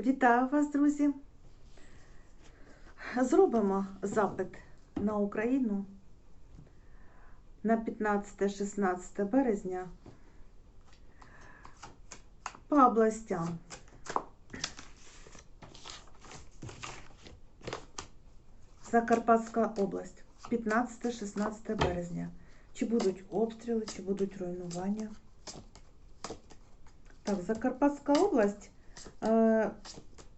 Вітаю вас, друзі! Зробимо запит на Україну на 15-16 березня по областям. Закарпатська область, 15-16 березня. Чи будуть обстріли, чи будуть руйнування? Так, Закарпатська область. Е,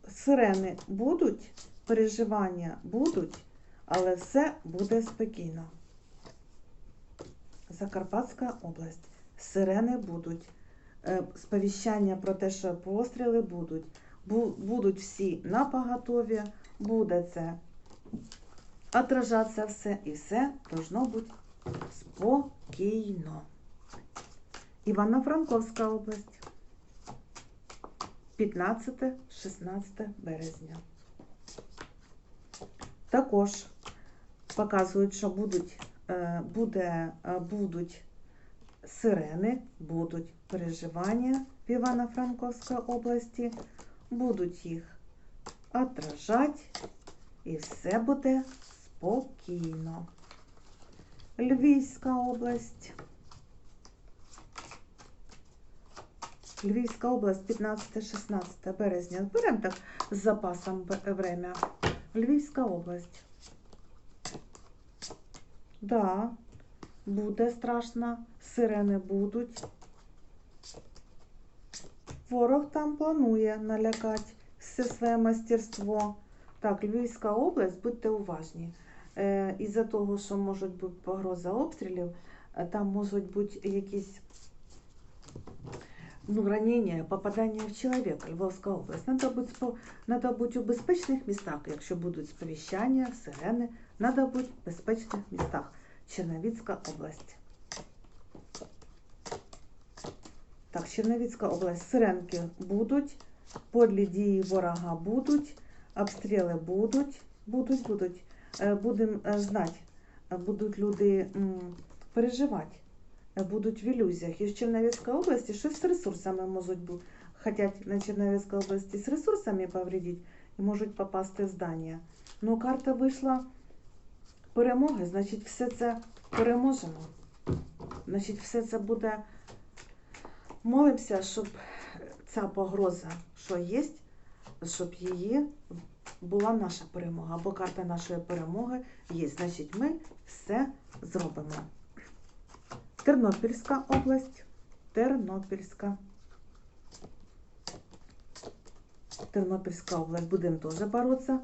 сирени будуть, переживання будуть, але все буде спокійно. Закарпатська область. Сирени будуть. Е, сповіщання про те, що постріли будуть. Бу- будуть всі на поготові, буде це отражатися все, і все должно бути спокійно. Івано-Франковська область. 15-16 березня. Також показують, що будуть, е, буде, е, будуть сирени, будуть переживання в Івано-Франковській області, будуть їх отражати, і все буде спокійно. Львівська область. Львівська область 15-16 березня. Беремо так з запасом время. Львівська область. Да, буде страшно. Сирени будуть. Ворог там планує налякати все своє мастерство. Так, Львівська область, будьте уважні. Е, із-за того, що може бути погроза обстрілів, е, там можуть бути якісь ну, ранення, попадання в чоловіка, Львовська область. Надо бути, надо бути у безпечних містах, якщо будуть сповіщання, сирени, надо бути в безпечних містах. Черновіцька область. Так, Черновіцька область. Сиренки будуть, подлі дії ворога будуть, обстріли будуть, будуть, будуть. Будемо знати, е, будуть люди переживати е, будуть в ілюзіях. І в Чернівецькій області щось з ресурсами можуть бути. Хотять на Чернівецькій області з ресурсами повредити і можуть попасти в здання. Ну, карта вийшла перемоги, значить, все це переможемо. Значить, все це буде. Молимося, щоб ця погроза, що є, щоб її була наша перемога. Бо карта нашої перемоги є. Значить, ми все зробимо. Тернопільська область. Тернопільська. Тернопільська область. Будемо теж боротися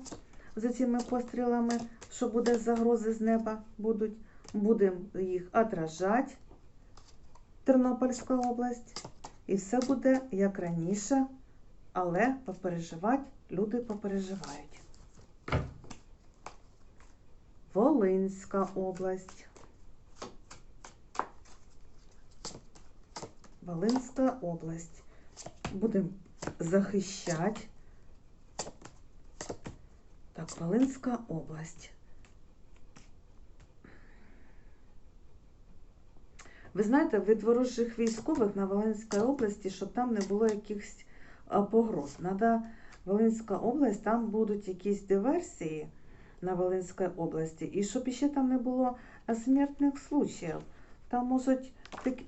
за цими пострілами, що буде загрози з неба будуть. Будемо їх отражати. Тернопільська область. І все буде як раніше, але попереживати люди попереживають. Волинська область. Волинська область. Будемо захищати. Так, Волинська область. Ви знаєте, від ворожих військових на Волинській області, щоб там не було якихось погроз. Надо Волинська область, там будуть якісь диверсії на Волинській області. І щоб ще там не було смертних случаїв. Там можуть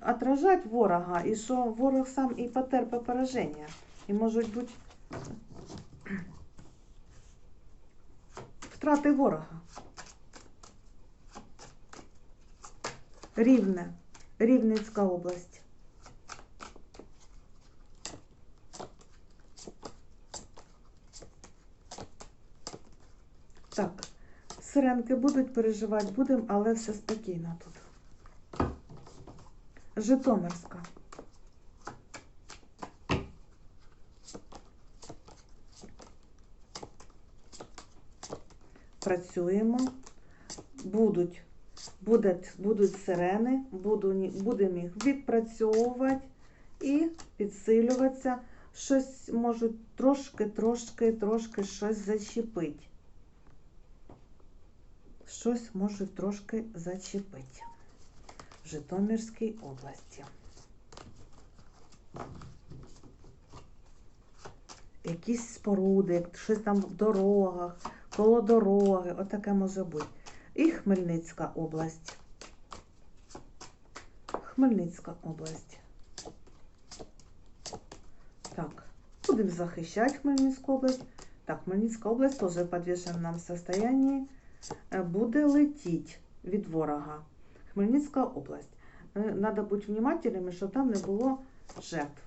отражати ворога, і що ворог сам і потерпе пораження. І можуть бути втрати ворога. Рівне, Рівненська область. Так, сиренки будуть переживати, будемо, але все спокійно тут. Житомирська. Працюємо. Будуть, будуть, будуть сирени, будемо їх відпрацьовувати і підсилюватися. Щось можуть трошки, трошки, трошки щось зачепити. Щось можуть трошки зачепити. В Житомирській області. якісь споруди, щось там в дорогах, коло дороги, отаке може бути. І Хмельницька область. Хмельницька область. Так, будемо захищати Хмельницьку область. Так, Хмельницька область теж в підвішеному состоянии е, буде летіти від ворога. Хмельницька область. Треба бути внимательними, щоб там не було жертв.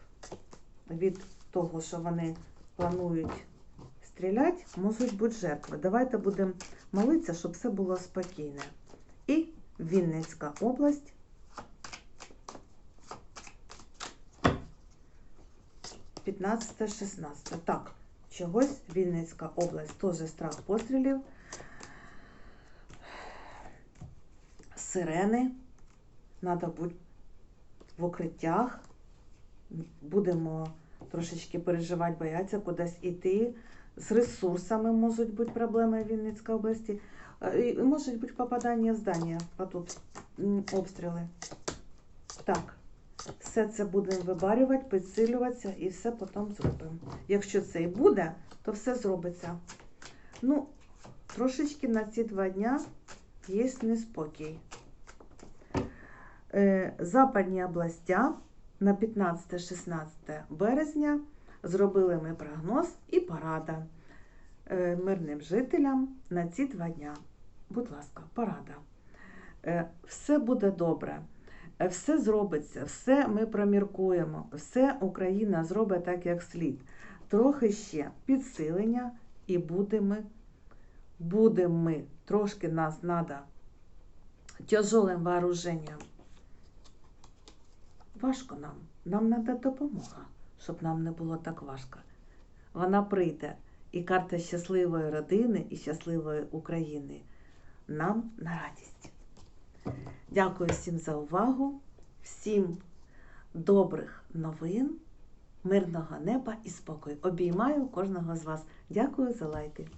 Від того, що вони планують стріляти, можуть бути жертви. Давайте будемо молитися, щоб все було спокійне. І Вінницька область. П'ятнадцяте, шістнадцяте. Так, чогось Вінницька область, теж страх пострілів. Сирени. Треба бути в укриттях. Будемо трошечки переживати, бояться кудись іти. З ресурсами можуть бути проблеми в Вінницькій області. Е, І можуть бути попадання в здання, м, обстріли. Так, все це будемо вибарювати, підсилюватися і все потім зробимо. Якщо це і буде, то все зробиться. Ну, трошечки на ці два дня є неспокій. Е, Западні областя на 15-16 березня зробили ми прогноз і порада е, мирним жителям на ці два дня. Будь ласка, порада. Е, Все буде добре, все зробиться, все ми проміркуємо, все Україна зробить так, як слід. Трохи ще підсилення і будемо, будемо ми, трошки нас треба тяжелим вооруженням. Важко нам. Нам треба допомога, щоб нам не було так важко. Вона прийде. І карта щасливої родини і щасливої України нам на радість. Дякую всім за увагу, всім добрих новин, мирного неба і спокою. Обіймаю кожного з вас. Дякую за лайки.